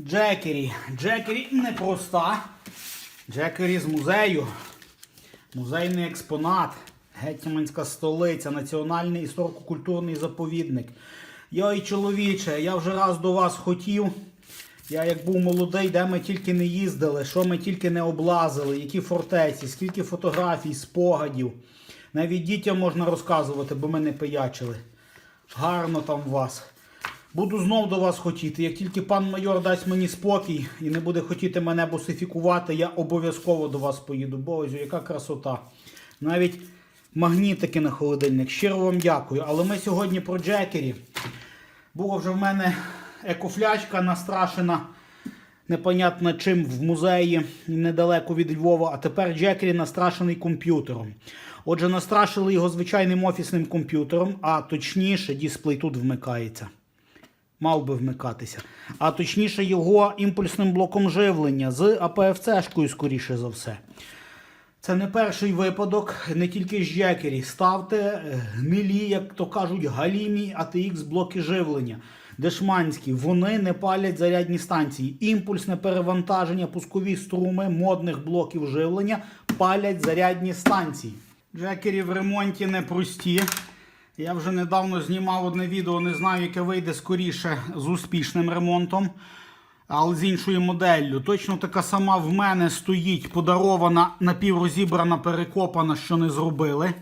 Джекері. Джекері непроста. Джекері з музею. Музейний експонат. Гетьманська столиця, Національний історико-культурний заповідник. Йой, чоловіче, я вже раз до вас хотів. Я як був молодий, де ми тільки не їздили, що ми тільки не облазили, які фортеці, скільки фотографій, спогадів. Навіть дітям можна розказувати, бо ми не пиячили. Гарно там у вас. Буду знов до вас хотіти. Як тільки пан майор дасть мені спокій і не буде хотіти мене босифікувати, я обов'язково до вас поїду. Бозю, яка красота. Навіть магнітики на холодильник. Щиро вам дякую. Але ми сьогодні про Джекері. Було вже в мене екофлячка настрашена непонятно чим в музеї недалеко від Львова, а тепер Джекері настрашений комп'ютером. Отже, настрашили його звичайним офісним комп'ютером, а точніше, дисплей тут вмикається. Мав би вмикатися. А точніше, його імпульсним блоком живлення з АПФЦ-шкою, скоріше за все. Це не перший випадок, не тільки з Джекері. Ставте гнилі, як то кажуть, галімі ATX блоки живлення. Дешманські, вони не палять зарядні станції. Імпульсне перевантаження, пускові струми модних блоків живлення палять зарядні станції. Джекері в ремонті непрості. Я вже недавно знімав одне відео, не знаю, яке вийде скоріше з успішним ремонтом але з іншою моделлю. Точно така сама в мене стоїть подарована, напіврозібрана, перекопана, що не зробили.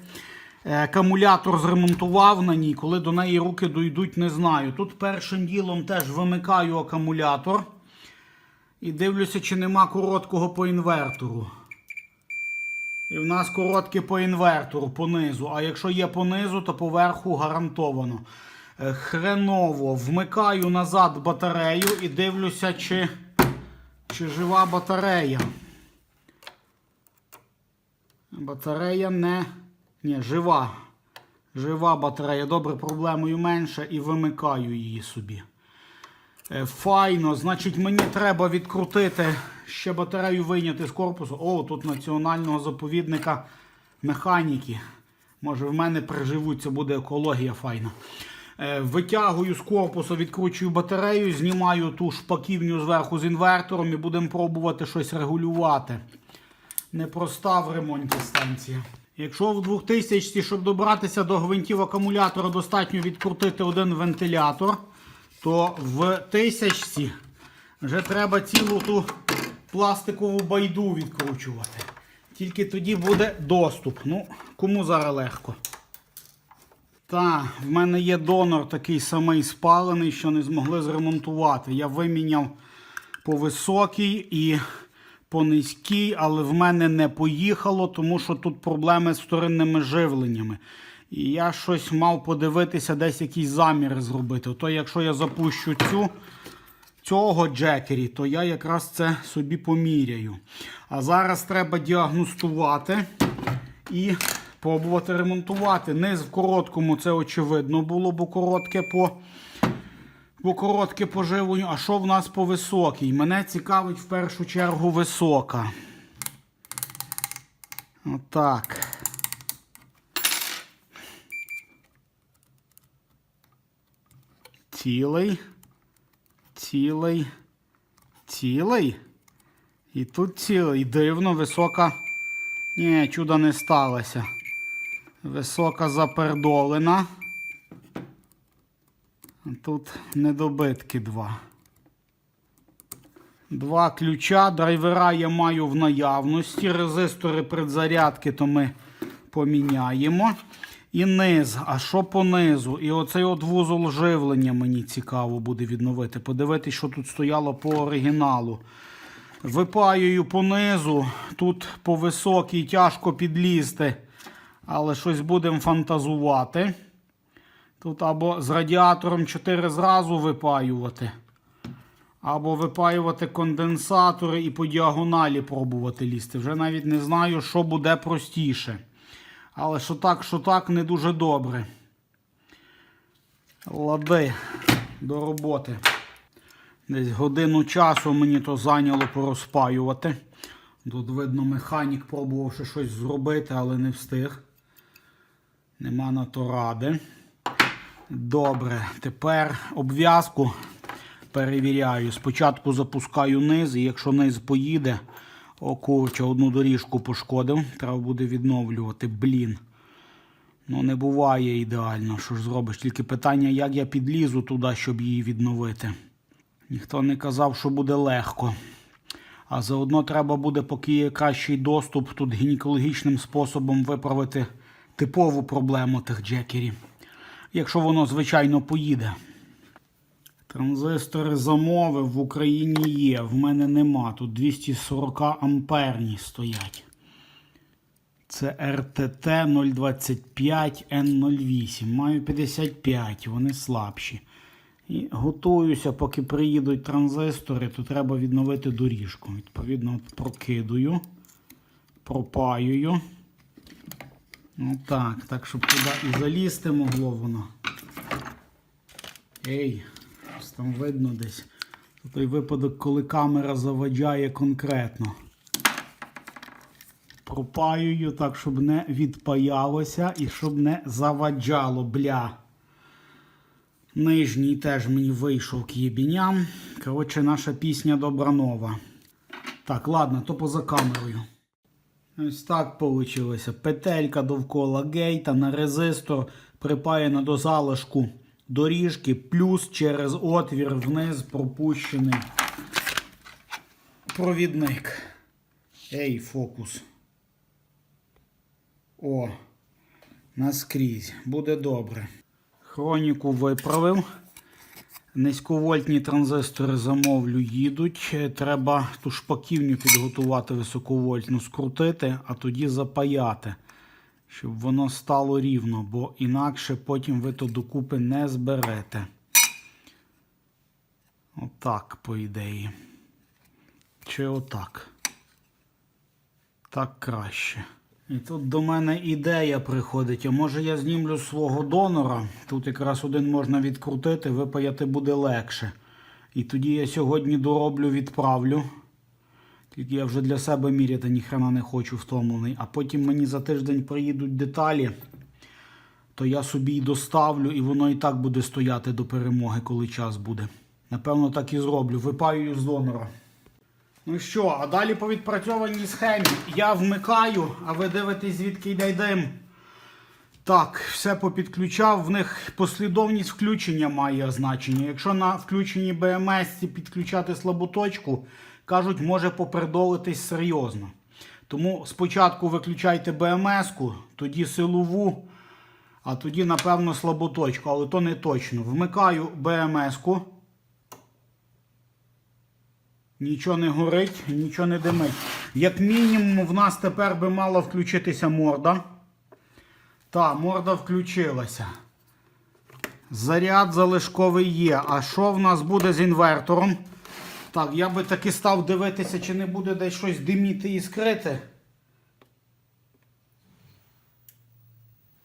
Е, Акумулятор зремонтував на ній, коли до неї руки дойдуть, не знаю. Тут першим ділом теж вимикаю акумулятор і дивлюся, чи нема короткого по інвертору. І в нас коротке по інвертору понизу. А якщо є понизу, то поверху гарантовано. Е, Хреново вмикаю назад батарею і дивлюся, чи, чи жива батарея. Батарея не. Ні, жива. Жива батарея. Добре, проблемою менше і вимикаю її собі. Е, Файно, значить, мені треба відкрутити ще батарею вийняти з корпусу. О, тут національного заповідника механіки. Може, в мене приживуться, буде екологія файна. Е, Витягую з корпусу, відкручую батарею, знімаю ту шпаківню зверху з інвертором і будемо пробувати щось регулювати. Непроста в ремонті станція. Якщо в 2000 щоб добратися до гвинтів акумулятора, достатньо відкрутити один вентилятор, то в 1000 вже треба цілу ту пластикову байду відкручувати. Тільки тоді буде доступ. Ну, кому зараз легко. Так, в мене є донор такий самий спалений, що не змогли зремонтувати. Я виміняв по високій і по низькій, але в мене не поїхало, тому що тут проблеми з вторинними живленнями. І я щось мав подивитися, десь якісь заміри зробити. То якщо я запущу цю цього джекері, то я якраз це собі поміряю. А зараз треба діагностувати і пробувати ремонтувати. Низ в короткому це очевидно було, бо коротке по. Бо коротке по живленню, а що в нас по високій? Мене цікавить в першу чергу висока. Отак. Цілий. Цілий. Цілий. І тут цілий. Дивно, висока. Ні, чуда не сталося. Висока запердолена. Тут недобитки два. Два ключа. Драйвера я маю в наявності. Резистори предзарядки то ми поміняємо. І низ. А що по низу? І оцей от вузол живлення мені цікаво буде відновити. Подивитись, що тут стояло по оригіналу. Випаюю по низу. Тут по високій тяжко підлізти. Але щось будемо фантазувати. Тут або з радіатором 4 зразу випаювати, або випаювати конденсатори і по діагоналі пробувати лізти. Вже навіть не знаю, що буде простіше. Але що так, що так, не дуже добре. Лади до роботи. Десь годину часу мені то зайняло порозпаювати. Тут, видно, механік пробував ще щось зробити, але не встиг. Нема на то ради. Добре, тепер обв'язку перевіряю. Спочатку запускаю низ, і якщо низ поїде, о курче, одну доріжку пошкодив, треба буде відновлювати. Блін. Ну, не буває ідеально, що ж зробиш. Тільки питання, як я підлізу туди, щоб її відновити. Ніхто не казав, що буде легко. А заодно треба буде, поки є кращий доступ, тут гінекологічним способом виправити типову проблему тих джекерів. Якщо воно, звичайно, поїде. Транзистори замовив в Україні є. В мене нема. Тут 240 амперні стоять. Це RTT 025 N08. Маю 55, вони слабші. І готуюся, поки приїдуть транзистори, то треба відновити доріжку. Відповідно, прокидую, пропаюю. Отак, так, щоб туди і залізти могло воно. Ей, щось там видно десь. Той випадок, коли камера заваджає конкретно. Пропаюю так, щоб не відпаялося і щоб не заваджало, бля. Нижній теж мені вийшов к'єбіням. Коротше, наша пісня добра нова. Так, ладно, то поза камерою. Ось так вийшло. Петелька довкола гейта на резистор припаяна до залишку доріжки, плюс через отвір вниз пропущений провідник. Ей, фокус. О, наскрізь. Буде добре. Хроніку виправив. Низьковольтні транзистори замовлю їдуть. Треба ту шпаківню підготувати високовольтну, скрутити, а тоді запаяти, щоб воно стало рівно, бо інакше потім ви то докупи не зберете. Отак, по ідеї. Чи отак? Так краще. І тут до мене ідея приходить. А може я знімлю свого донора? Тут якраз один можна відкрутити, випаяти буде легше. І тоді я сьогодні дороблю, відправлю. Тільки я вже для себе міряти ніхрена не хочу втомлений. А потім мені за тиждень приїдуть деталі, то я собі й доставлю, і воно і так буде стояти до перемоги, коли час буде. Напевно, так і зроблю. Випаюю з донора. Ну що, а далі по відпрацьованій схемі. Я вмикаю, а ви дивитесь, звідки йде дим. Так, все попідключав. В них послідовність включення має значення. Якщо на включенні БМС підключати слаботочку, кажуть, може попередолитись серйозно. Тому спочатку виключайте БМС-ку, тоді силову, а тоді, напевно, слаботочку, але то не точно. Вмикаю БМС-ку. Нічого не горить, нічого не димить. Як мінімум, в нас тепер би мала включитися морда. Та, морда включилася. Заряд залишковий є. А що в нас буде з інвертором? Так, я би таки став дивитися, чи не буде десь щось диміти і скрити.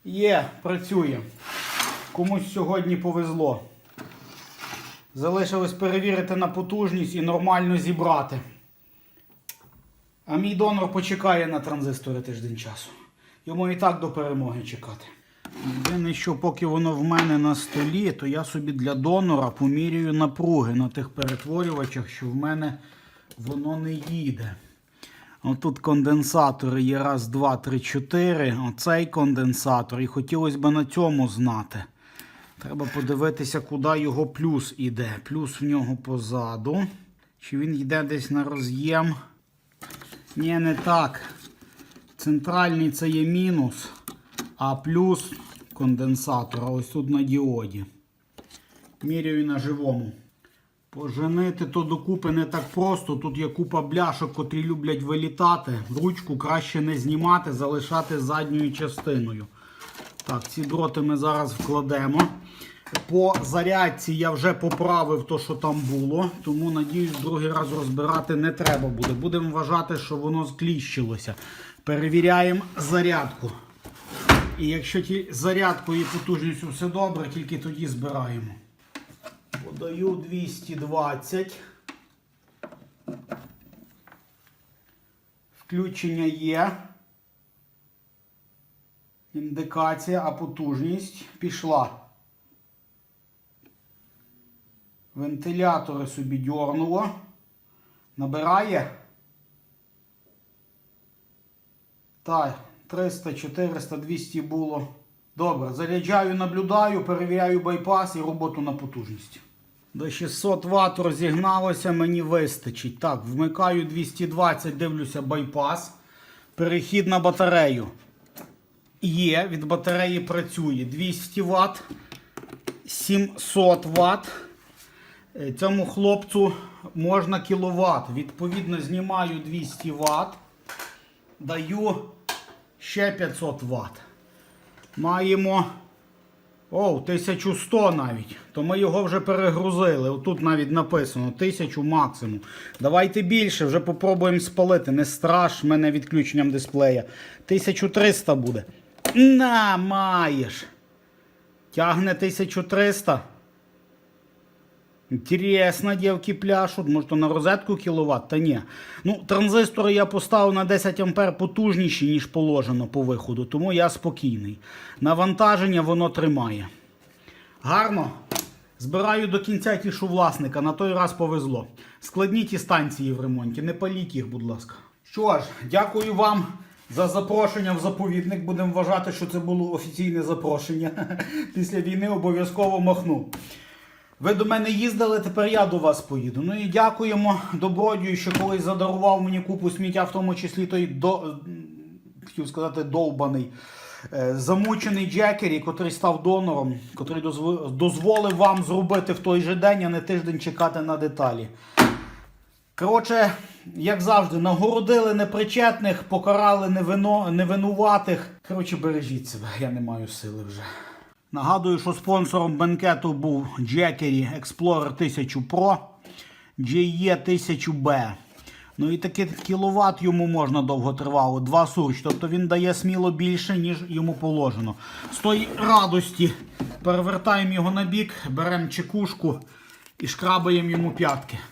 Є, працює. Комусь сьогодні повезло. Залишилось перевірити на потужність і нормально зібрати. А мій донор почекає на транзистори тиждень часу. Йому і так до перемоги чекати. Єдине, що поки воно в мене на столі, то я собі для донора помірюю напруги на тих перетворювачах, що в мене воно не їде. Отут конденсатори є раз, два, три, чотири. Оцей конденсатор. І хотілося б на цьому знати. Треба подивитися, куди його плюс іде. Плюс в нього позаду. Чи він йде десь на роз'єм? Ні, не так. Центральний це є мінус, а плюс конденсатора ось тут на діоді. Міряю на живому. Поженити то докупи не так просто. Тут є купа бляшок, котрі люблять вилітати. Ручку краще не знімати, залишати задньою частиною. Так, ці дроти ми зараз вкладемо. По зарядці я вже поправив те, що там було, тому надіюсь, другий раз розбирати не треба буде. Будемо вважати, що воно скліщилося. Перевіряємо зарядку. І якщо ті зарядкою і потужністю все добре, тільки тоді збираємо. Подаю 220. Включення є. Індикація, а потужність пішла. Вентилятори собі дьорнуло. Набирає. Так, 300, 400, 200 було. Добре, заряджаю, наблюдаю, перевіряю байпас і роботу на потужність. До 600 Вт розігналося, мені вистачить. Так, вмикаю 220, дивлюся байпас. Перехід на батарею. Є, від батареї працює 200 Вт, 700 Вт. Цьому хлопцю можна кіловат. Відповідно, знімаю 200 Вт, даю ще 500 Вт. Маємо о, 1100 навіть. То ми його вже перегрузили. Отут навіть написано 1000 максимум. Давайте більше, вже попробуємо спалити. Не страш мене відключенням дисплея. 1300 буде. На, маєш. Тягне 1300. Інтересно, дівки пляшуть. Може, на розетку кіловат? Та ні. Ну, транзистори я поставив на 10 ампер потужніші, ніж положено по виходу, тому я спокійний. Навантаження воно тримає. Гарно. Збираю до кінця тішу власника, на той раз повезло. Складні ті станції в ремонті, не паліть їх, будь ласка. Що ж, дякую вам за запрошення в заповідник. Будемо вважати, що це було офіційне запрошення. Після війни обов'язково махну. Ви до мене їздили, тепер я до вас поїду. Ну і дякуємо добродію, що колись задарував мені купу сміття, в тому числі той до, хотів сказати, довбаний. е, Замучений Джекері, котрий став донором, котрий дозволив вам зробити в той же день, а не тиждень чекати на деталі. Коротше, як завжди, нагородили непричетних, покарали невино, невинуватих. Коротше, бережіть себе, я не маю сили вже. Нагадую, що спонсором бенкету був Jackery Explorer 1000 Pro GE 1000B. Ну і таки кіловат йому можна довготривало, 2 сурч. Тобто він дає сміло більше, ніж йому положено. З тої радості перевертаємо його на бік, беремо чекушку і шкрабаємо йому п'ятки.